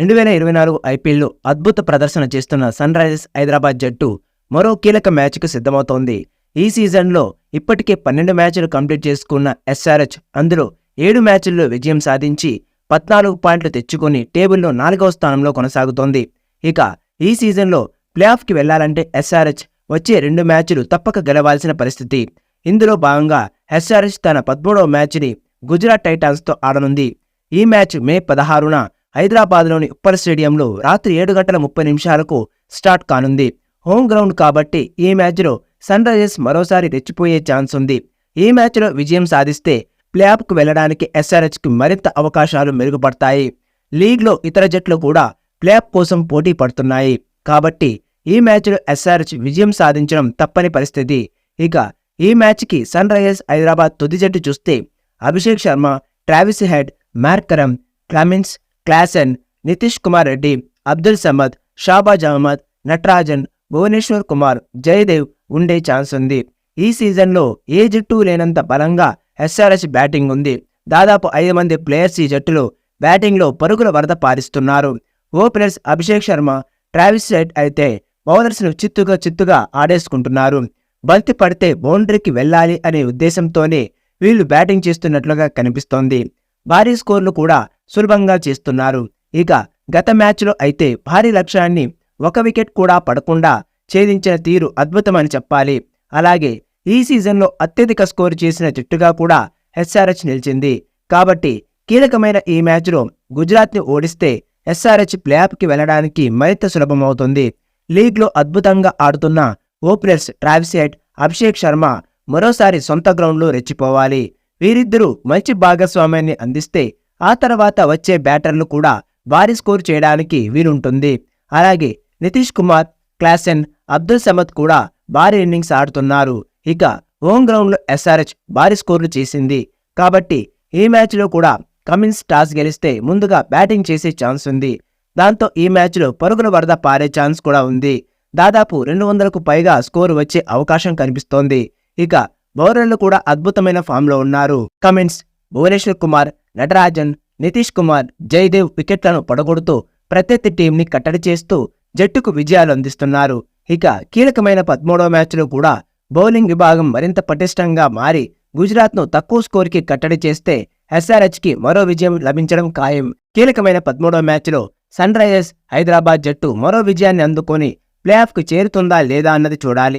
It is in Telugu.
రెండు వేల ఇరవై నాలుగు ఐపీఎల్లో అద్భుత ప్రదర్శన చేస్తున్న సన్ రైజర్స్ హైదరాబాద్ జట్టు మరో కీలక మ్యాచ్కు సిద్ధమవుతోంది. ఈ సీజన్లో ఇప్పటికే పన్నెండు మ్యాచ్లు కంప్లీట్ చేసుకున్న ఎస్ఆర్హెచ్ అందులో ఏడు మ్యాచ్ల్లో విజయం సాధించి పద్నాలుగు పాయింట్లు తెచ్చుకొని టేబుల్లో నాలుగవ స్థానంలో కొనసాగుతోంది. ఇక ఈ సీజన్లో ప్లేఆఫ్కి వెళ్ళాలంటే ఎస్ఆర్హెచ్ వచ్చే రెండు మ్యాచ్లు తప్పక గెలవాల్సిన పరిస్థితి. ఇందులో భాగంగా ఎస్ఆర్హెచ్ తన పదమూడవ మ్యాచ్ని గుజరాత్ టైటాన్స్తో ఆడనుంది. ఈ మ్యాచ్ మే పదహారున హైదరాబాద్లోని ఉప్పల్ స్టేడియంలో రాత్రి ఏడు గంటల ముప్పై నిమిషాలకు స్టార్ట్ కానుంది. హోమ్ గ్రౌండ్ కాబట్టి ఈ మ్యాచ్లో సన్ రైజర్స్ మరోసారి రెచ్చిపోయే ఛాన్స్ ఉంది. ఈ మ్యాచ్లో విజయం సాధిస్తే ప్లేఆఫ్కు వెళ్ళడానికి ఎస్ఆర్హెచ్కి మరింత అవకాశాలు మెరుగుపడతాయి. లీగ్లో ఇతర జట్లు కూడా ప్లేఆఫ్ కోసం పోటీ పడుతున్నాయి. కాబట్టి ఈ మ్యాచ్లో ఎస్ఆర్హెచ్ విజయం సాధించడం తప్పని పరిస్థితి. ఇక ఈ మ్యాచ్కి సన్ రైజర్స్ హైదరాబాద్ తుది జట్టు చూస్తే Abhishek Sharma Travis Head Markram Cummins Klaasen Nitish Kumar Reddy Abdul Samad Shahbaz Ahmed Natarajan Bhuvneshwar Kumar Jaydev ఉండే ఛాన్స్ ఉంది. ఈ సీజన్లో ఏ జట్టు లేనంత బలంగా ఎస్ఆర్ఎస్ బ్యాటింగ్ ఉంది. దాదాపు ఐదు మంది ప్లేయర్స్ ఈ జట్టులో బ్యాటింగ్లో పరుగుల వరద పారిస్తున్నారు. Openers Abhishek Sharma Travis Head అయితే బౌలర్స్ను చిత్తుగా చిత్తుగా ఆడేసుకుంటున్నారు. బంతి పడితే బౌండరీకి వెళ్ళాలి అనే ఉద్దేశంతోనే వీళ్ళు బ్యాటింగ్ చేస్తున్నట్లుగా కనిపిస్తోంది. భారీ స్కోర్లు కూడా సులభంగా చేస్తున్నారు. ఇక గత మ్యాచ్లో అయితే భారీ లక్ష్యాన్ని ఒక వికెట్ కూడా పడకుండా ఛేదించిన తీరు అద్భుతమని చెప్పాలి. అలాగే ఈ సీజన్లో అత్యధిక స్కోర్ చేసిన జట్టుగా కూడా ఎస్ఆర్హెచ్ నిలిచింది. కాబట్టి కీలకమైన ఈ మ్యాచ్లో గుజరాత్ని ఓడిస్తే ఎస్ఆర్హెచ్ ప్లేఆఫ్కి వెళ్ళడానికి మరింత సులభమవుతుంది. లీగ్లో అద్భుతంగా ఆడుతున్న ఓపెనర్స్ ట్రావిసెట్ అభిషేక్ శర్మ మరోసారి సొంత గ్రౌండ్లో రెచ్చిపోవాలి. వీరిద్దరూ మంచి భాగస్వామ్యాన్ని అందిస్తే ఆ తర్వాత వచ్చే బ్యాటర్లు కూడా భారీ స్కోర్ చేయడానికి వీలుంటుంది. అలాగే నితీష్ కుమార్ క్లాసెన్ అబ్దుల్ సమద్ కూడా భారీ ఇన్నింగ్స్ ఆడుతున్నారు. ఇక హోమ్ గ్రౌండ్లో ఎస్ఆర్హెచ్ భారీ స్కోర్లు చేసింది. కాబట్టి ఈ మ్యాచ్లో కూడా కమిన్స్ టాస్ గెలిస్తే ముందుగా బ్యాటింగ్ చేసే ఛాన్స్ ఉంది. దాంతో ఈ మ్యాచ్లో పరుగుల వరద పారే ఛాన్స్ కూడా ఉంది. దాదాపు రెండు వందలకు పైగా స్కోర్ వచ్చే అవకాశం కనిపిస్తోంది. ఇక బౌలర్లు కూడా అద్భుతమైన ఫామ్లో ఉన్నారు. కమిన్స్ భువనేశ్వర్ కుమార్ నటరాజన్ నితీష్ కుమార్ జయదేవ్ వికెట్లను పడగొడుతూ ప్రత్యర్థి టీంని కట్టడి చేస్తూ జట్టుకు విజయాలు అందిస్తున్నారు. ఇక కీలకమైన పదమూడవ మ్యాచ్లో కూడా బౌలింగ్ విభాగం మరింత పటిష్టంగా మారి గుజరాత్ను తక్కువ స్కోర్కి కట్టడి చేస్తే ఎస్ఆర్హెచ్కి మరో విజయం లభించడం ఖాయం. కీలకమైన పదమూడవ మ్యాచ్లో సన్ రైజర్స్ హైదరాబాద్ జట్టు మరో విజయాన్ని అందుకొని ప్లేఆఫ్కు చేరుతుందా లేదా అన్నది చూడాలి.